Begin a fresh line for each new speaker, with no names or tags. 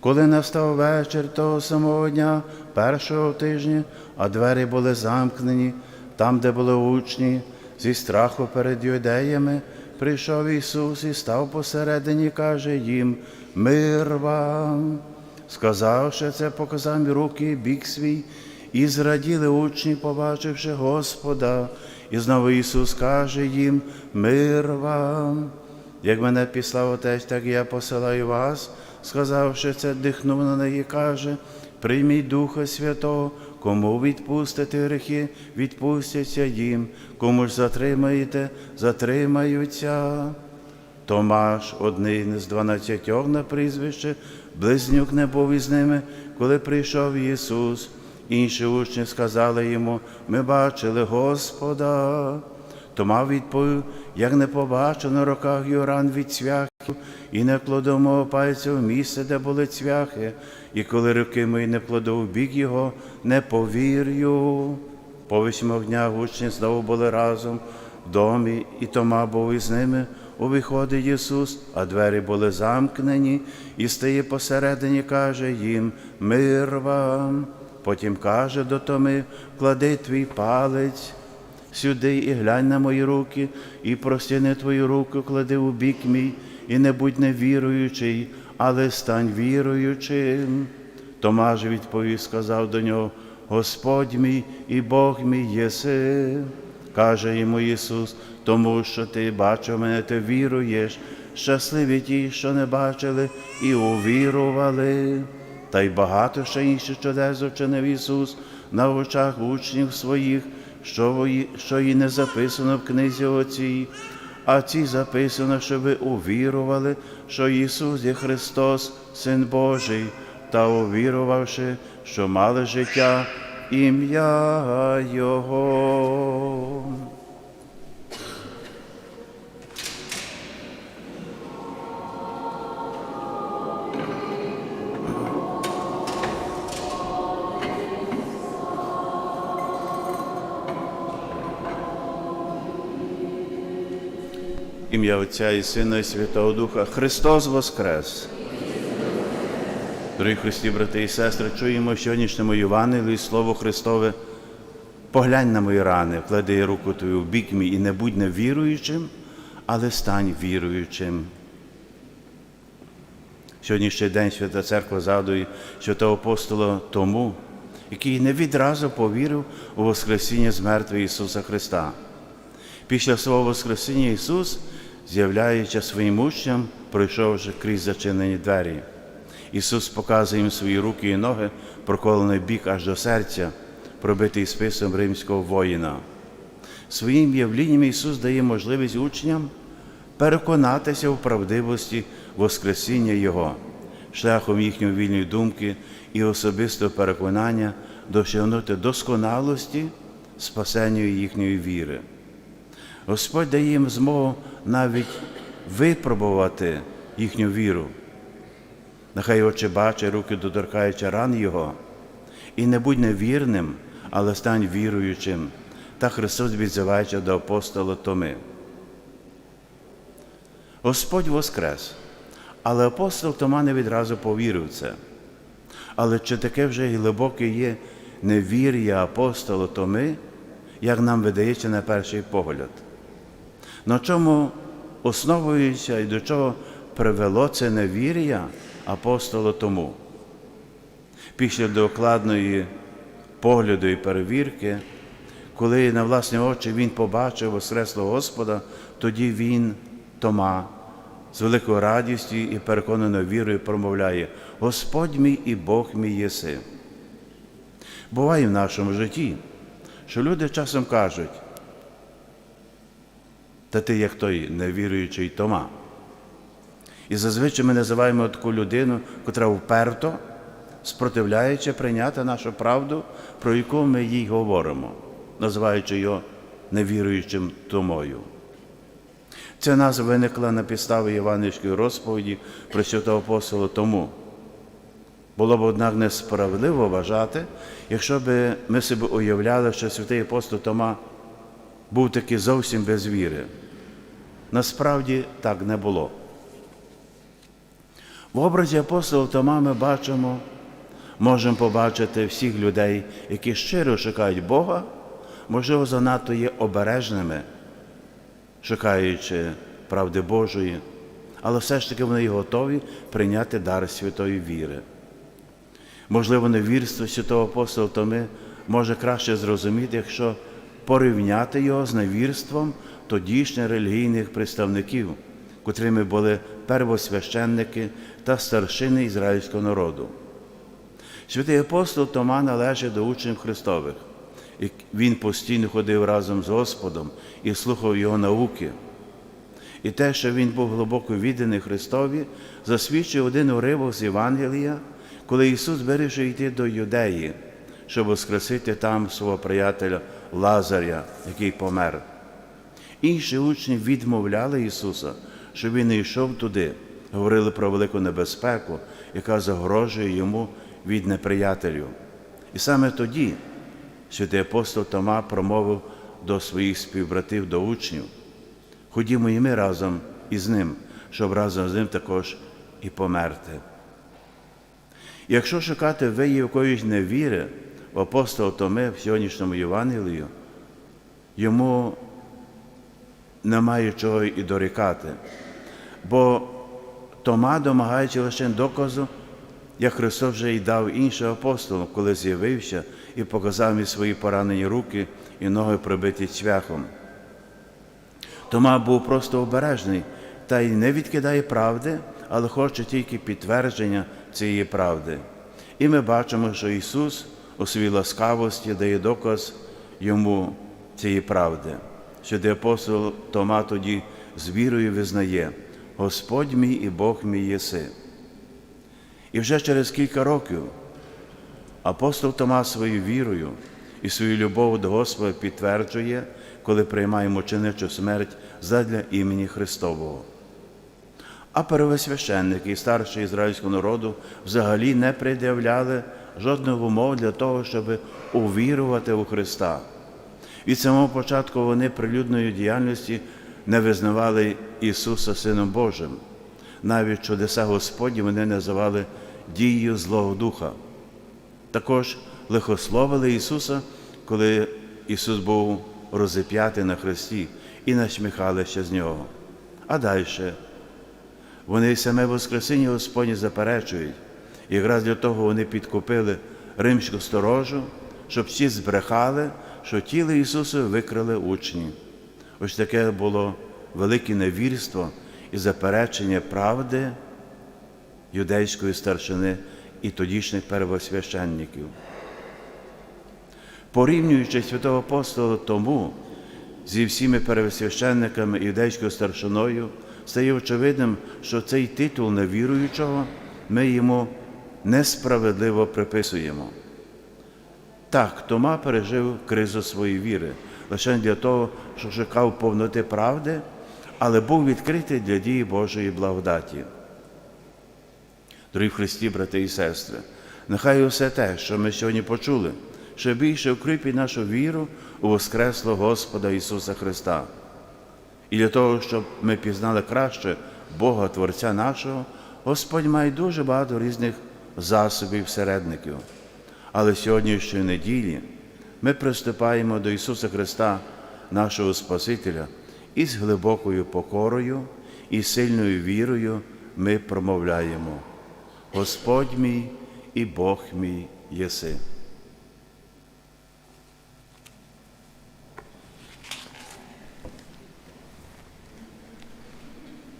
Коли настав вечір того самого дня, першого тижня, а двері були замкнені, там, де були учні, зі страху перед юдеями, прийшов Ісус і став посередині, каже їм: Мир вам. Сказавши це, показав руки і бік свій, і зраділи учні, побачивши Господа. І знову Ісус каже їм: Мир вам. Як мене післав Отець, так я посилаю вас, сказавши це, дихнув на неї, каже, прийміть Духа Святого, кому відпустите гріхи, відпустяться їм, кому ж затримаєте, затримаються. Томаш, один з дванадцятьох на прізвище, близнюк не був із ними, коли прийшов Ісус. Інші учні сказали йому, ми бачили Господа. Тома відповів, як не побачу на руках його ран від цвяхів, і не кладу мого пальця в місце, де були цвяхи, і коли руки мої не кладу в бік його, не повірю. По вісьмох днях учні знову були разом в домі, і Тома був із ними. Увіходить Ісус, а двері були замкнені, і стає посередині, каже їм Мир вам. Потім каже до Томи, клади твій палець сюди і глянь на мої руки, і простяни твою руку, клади у бік мій, і не будь невіруючий, але стань віруючим. Томаж відповів, сказав до нього, Господь мій і Бог мій єси. Каже йому Ісус, тому що ти бачив мене, ти віруєш, щасливі ті, що не бачили і увірували. Та й багато ще інших чудес вчинив Ісус на очах учнів своїх, що, що і не записано в книзі оцій, а ці записано, щоб ви увірували, що Ісус є Христос, Син Божий, та увірувавши, що мали життя ім'я Його. Ім'я Отця і Сина, і Святого Духа Христос Воскрес. Дорогі Христі, брати і сестри, чуємо в сьогоднішньому Євангелії Слово Христове. Поглянь на мої рани, вклади руку твою в бік мій і не будь невіруючим, але стань віруючим. Сьогоднішній день Свята Церква згадує святого апостола тому, який не відразу повірив у Воскресіння з мертвих Ісуса Христа. Після свого Воскресіння Ісус, з'являючи своїм учням, пройшовши крізь зачинені двері. Ісус показує їм свої руки і ноги, проколений бік аж до серця, пробитий списом римського воїна. Своїм явлінням Ісус дає можливість учням переконатися в правдивості Воскресіння Його, шляхом їхньої вільної думки і особистого переконання досягнути досконалості спасенню їхньої віри. Господь дає їм змогу навіть випробувати їхню віру. Нехай очі бачать, руки доторкаючи ран Його, і не будь невірним, але стань віруючим. Та Христос відзивається до апостола Томи. Господь воскрес, але апостол Тома не відразу повірив це. Але чи таке вже глибоке є невір'я апостола Томи, як нам видається на перший погляд? На чому основується і до чого привело це невір'я апостола тому? Після докладної погляду і перевірки, коли на власні очі він побачив Воскреслого Господа, тоді він, Тома, з великою радістю і переконаною вірою промовляє: Господь мій і Бог мій єси. Буває в нашому житті, що люди часом кажуть, та ти як той невіруючий Тома. І зазвичай ми називаємо таку людину, котра вперто, спротивляючи прийняти нашу правду, про яку ми їй говоримо, називаючи його невіруючим Томою. Ця назва виникла на підставі Іванівської розповіді про святого апостола Тому. Було б, однак, несправедливо вважати, якщо б ми собі уявляли, що святий апостол Тома був таки зовсім без віри. Насправді так не було. В образі апостола Тома ми бачимо, можемо побачити всіх людей, які щиро шукають Бога, можливо, занадто є обережними, шукаючи правди Божої, але все ж таки вони готові прийняти дар святої віри. Можливо, невірство святого апостола Томи може краще зрозуміти, якщо порівняти його з невірством тодішніх релігійних представників, котрими були первосвященники та старшини ізраїльського народу. Святий апостол Тома належить до учнів Христових. І Він постійно ходив разом з Господом і слухав Його науки. І те, що він був глибоко відданий Христові, засвідчує один уривок з Євангелія, коли Ісус вирішив йти до Юдеї, щоб воскресити там свого приятеля Лазаря, який помер. Інші учні відмовляли Ісуса, щоб Він не йшов туди, говорили про велику небезпеку, яка загрожує йому від неприятелів. І саме тоді святий апостол Тома промовив до своїх співбратів, до учнів. Ходімо і ми разом із ним, щоб разом з ним також і померти. Якщо шукати виявів якоїсь невіри в апостола Томи в сьогоднішньому Євангелію, йому немає чого і дорікати. Бо Тома, домагаючи лише доказу, як Христос вже й дав іншим апостолам, коли з'явився і показав мені свої поранені руки і ноги прибиті цвяхом. Тома був просто обережний та й не відкидає правди, але хоче тільки підтвердження цієї правди. І ми бачимо, що Ісус у своїй ласкавості дає доказ йому цієї правди. Сюди апостол Тома тоді з вірою визнає, Господь мій і Бог мій єси. І вже через кілька років апостол Тома своєю вірою і свою любов до Господа підтверджує, коли приймає мученичу смерть задля імені Христового. А первосвященники і старші ізраїльського народу взагалі не пред'являли жодних умов для того, щоб увірувати у Христа. Від самого початку вони прилюдної діяльності не визнавали Ісуса Сином Божим. Навіть чудеса Господні вони називали дією Злого Духа. Також лихословили Ісуса, коли Ісус був розіп'ятий на хресті і насміхалися з Нього. А далі вони саме Воскресіння Господні заперечують. Якраз для того вони підкупили римську сторожу, щоб всі збрехали, що тіло Ісуса викрали учні. Ось таке було велике невірство і заперечення правди юдейської старшини і тодішніх первосвященників. Порівнюючи святого апостола тому зі всіми первосвященниками і юдейською старшиною, стає очевидним, що цей титул невіруючого ми йому несправедливо приписуємо. Так, Тома пережив кризу своєї віри лише для того, що шукав повноти правди, але був відкритий для дії Божої благодаті. Дорогі в Христі, брати і сестри, нехай усе те, що ми сьогодні почули, ще більше укріпить нашу віру у Воскреслого Господа Ісуса Христа. І для того, щоб ми пізнали краще Бога Творця нашого, Господь має дуже багато різних засобів середників. Але сьогоднішньої неділі ми приступаємо до Ісуса Христа, нашого Спасителя, і з глибокою покорою і сильною вірою ми промовляємо. Господь мій і Бог мій єси.